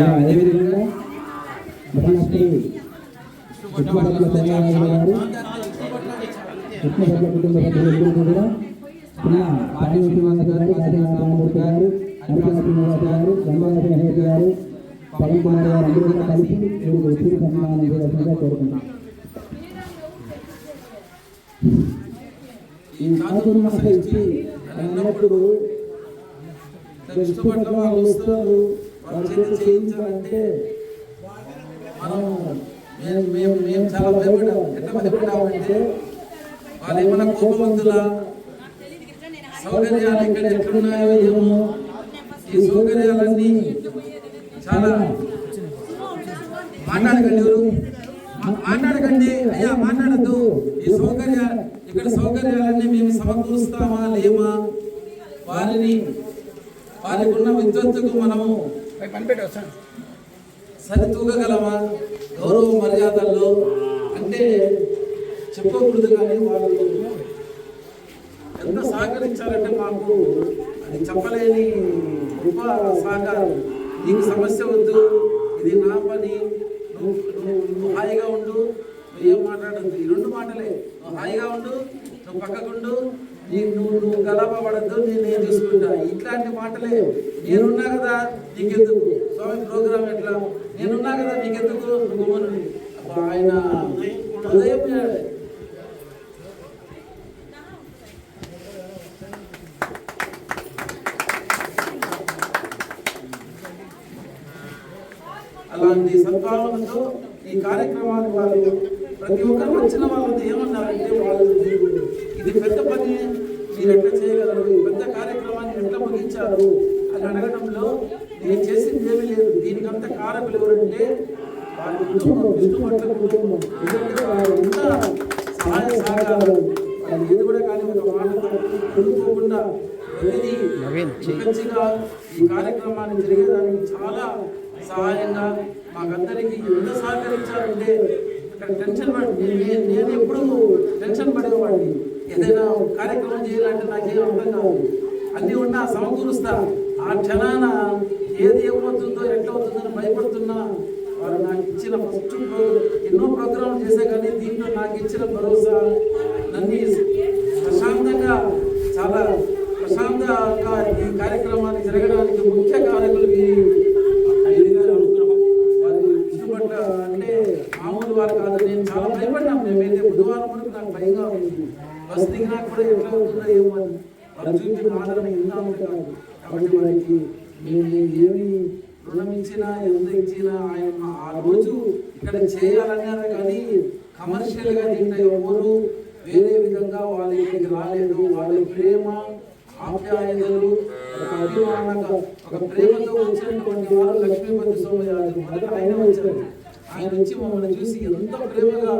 అదేవిధంగా మహాశ్రీ కృష్ణపట్ల శరణారాయణ గారు కుటుంబ సభ్యులందరూ కూడా చిన్న శ్రీనివాస గారు కాశీ గారు హరికాల శ్రీనివాస గారు గంగాధర మహేష్ గారు పవన్ కుమార్ గారు అందరూ కూడా కలిసి వీరికి ఉచిత సన్మానం చేయవలసిందిగా కోరుకుంటున్నాం ఈ ఇచ్చి అన్నప్పుడు వాళ్ళు ఇస్తారు వారి చేత చేయించాలంటే మనం మేము మేము మేము చాలా భయపడ్డాం. ఎట్లా భయపడ్డామంటే వాళ్ళు ఏమైనా కోపవంతుల సౌకర్యాలు ఇక్కడ ఎక్కడున్నాయో ఏమో ఈ సౌకర్యాలన్నీ చాలా మాట్లాడకండి ఎవరు? మాట్లాడకండి. అయ్యా మాట్లాడద్దు. ఈ సౌకర్య ఇక్కడ సౌకర్యాలన్నీ మేము సమకూరుస్తామా లేమా? వారిని వారికి ఉన్న విద్వత్తుకు మనము సరితూగగలమా గౌరవ మర్యాదల్లో అంటే చెప్పకూడదు కానీ వాళ్ళు ఎంత సహకరించాలంటే మాకు అది చెప్పలేని రూప సహకారం నీకు సమస్య వద్దు ఇది నా పని. నువ్వు నువ్వు హాయిగా ఉండు. ఏం మాట్లాడద్దు ఈ రెండు మాటలే. నువ్వు హాయిగా ఉండు నువ్వు పక్కకుండు నీ నువ్వు నువ్వు గలాబా నేను నేను చూసుకుంటా? ఇట్లాంటి మాటలే. నేనున్నా కదా నీకెందుకు? స్వామి ప్రోగ్రామ్ ఎట్లా? నేనున్నా కదా నీకెందుకు? నువ్వు గమ్మునుండు. ఆయన ఉదయం అలాంటి సద్భావనతో ఈ కార్యక్రమాన్ని వారు ప్రతి ఒక్కరు వచ్చిన వాళ్ళతో ఏమన్నారంటే వాళ్ళు "మీరు ఇది పెద్ద పని మీరు ఎట్లా చేయగలరు? పెద్ద కార్యక్రమాన్ని ఎట్లా ముగించారు? అని అడగడంలో నేను చేసింది ఏమీ లేదు. దీనికంత కారకులు ఎవరంటే వాళ్ళ కుటుంబం ఎందుకంటే వారు ఎంత సహాయ సహకారాలు వాళ్ళు ఏది కూడా కానీ ఒక మాట కొనుక్కోకుండా ప్రతిదీ ఈ కార్యక్రమాన్ని జరిగేదానికి చాలా సహాయంగా మాకందరికీ ఎంత సహకరించారంటే ఇక్కడ టెన్షన్ పడి నేను- ఎప్పుడూ ఎప్పుడు టెన్షన్ పడేవాడిని. ఏదైనా కార్యక్రమం చేయాలంటే నాకేం అర్థం కాదు. అన్నీ ఉన్నా సమకూరుస్తా. ఆ క్షణాన ఏది ఏమవుతుందో ఎట్లా అవుతుందని భయపడుతున్నా. వారు నాకు ఇచ్చిన ఫస్ట్ ఎన్నో ప్రోగ్రాంలు చేసే కానీ దీంట్లో నాకు ఇచ్చిన భరోసా నన్ను ప్రశాంతంగా చాలా ప్రశాంతంగా ఈ కార్యక్రమాన్ని జరగడానికి ముఖ్య కారకులు మీరు వీరి అనుగ్రహం. వారి ఇష్టపడ్డ అంటే వారు కాదు నేను చాలా భయపడ్డాను మేమైతే బుధవారం వరకు నాకు భయంగా ఉంది బస్ దిగినా కూడా ఎట్లా అవుతుందో ఏమో అని వారు చూపిన ఆదరణ ఎంత ఉంటారు కాబట్టి వారికి మేము ఏమి రుణం ఇచ్చినా ఎంత ఇచ్చినా ఆయన ఆ రోజు ఇక్కడ చేయాలన్నారు కానీ కమర్షియల్గా నిన్న దీంట్లో ఎవరు వేరే విధంగా వాళ్ళ ఇక్కడికి రాలేదు. వాళ్ళ ప్రేమ ఆప్యాయతలు ఒక అభిమానంగా ఒక ప్రేమతో వచ్చినటువంటి వారు లక్ష్మీపతి సోమయాజు మొదట ఆయన వచ్చారు ఆయన వచ్చి మమ్మల్ని చూసి ఎంత ప్రేమగా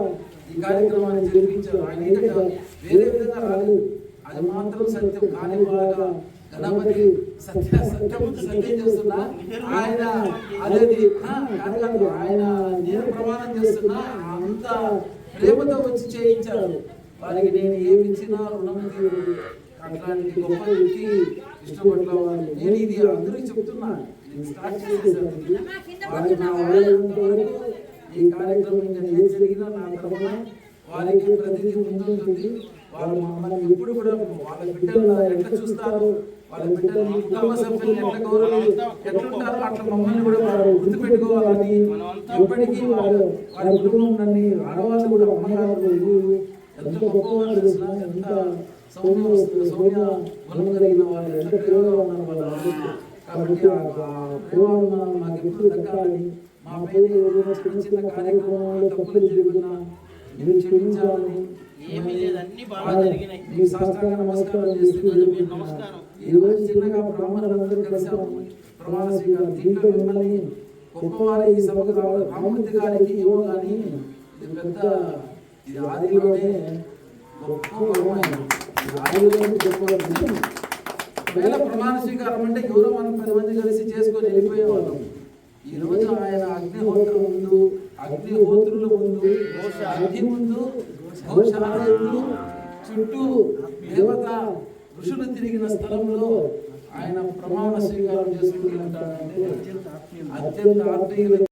ఈ కార్యక్రమాన్ని జరిపించారు. ఆయన ఏంటంటే వేరే విధంగా రాలేదు. అది మాత్రం సత్యం కానీ బాగా గణపతి సత్య సత్యం సత్యం చేస్తున్నా. ఆయన అదేది ఆ, కాదు ఆయన నేను ప్రమాణం చేస్తున్నా. అంత ప్రేమతో వచ్చి చేయించారు. వారికి నేను ఏమి ఇచ్చినా రుణం అట్లాంటి గొప్ప వ్యక్తి ఇష్టపడ్డ నేను ఇది అందరికీ చెప్తున్నా. నా వరకు ఈ కార్యక్రమం ఏం జరిగినా నా తరఫున వారికి ప్రతిదీ ముందుంటుంది. వాళ్ళు మమ్మల్ని ఎప్పుడు కూడా వాళ్ళ బిడ్డలు ఎట్లా చూస్తారు? వాళ్ళ బిడ్డలు కుటుంబ సభ్యులు ఎట్లా గౌరవం ఎట్లుంటారో అట్లా మమ్మల్ని కూడా వారు గుర్తుపెట్టుకోవాలని ఎప్పటికీ వారు వారి కుటుంబం నన్ను ఆడవాళ్ళు కూడా అమ్మగారు ఎంత గొప్పవారు ఎంత సౌమ్య సౌమ్య గుణం కలిగిన వాళ్ళు ఎంత ఉన్నారు వాళ్ళు అందరికీ. కాబట్టి ప్రేమ మాకు ఎప్పుడు దక్కాలని మా పైన ఏదైనా చిన్న చిన్న కార్యక్రమంలో తప్పులు జరుగుతున్నా మీరు క్షమించాలని మీ సాష్టాంగ నమస్కారం చేస్తున్నాను ఈ రోజు చిన్నగా బ్రాహ్మణులందరూ కలిసాము. ప్రమాణ స్వీకారం. దీంట్లో మిమ్మల్ని గొప్పవారి ఈ సభకు రావ- రామమూర్తి గారికి ఏమో కానీ ఇది పెద్ద ఇది ఆదిలోనే గొప్ప గొప్ప. ఒకవేళ ప్రమాణ స్వీకారం అంటే ఎవరో మనం పది మంది కలిసి చేసుకొని వెళ్ళిపోయేవాళ్ళం. ఈ రోజు ఆయన అగ్నిహోత్రం ముందు అగ్నిహోత్రుల ముందు అగ్ని ముందు గోశాల ముందు చుట్టూ దేవత ఋషులు తిరిగిన స్థలంలో ఆయన ప్రమాణ స్వీకారం చేసుకుంటూ ఉంటాడంటే అత్యంత ఆత్మీయులు.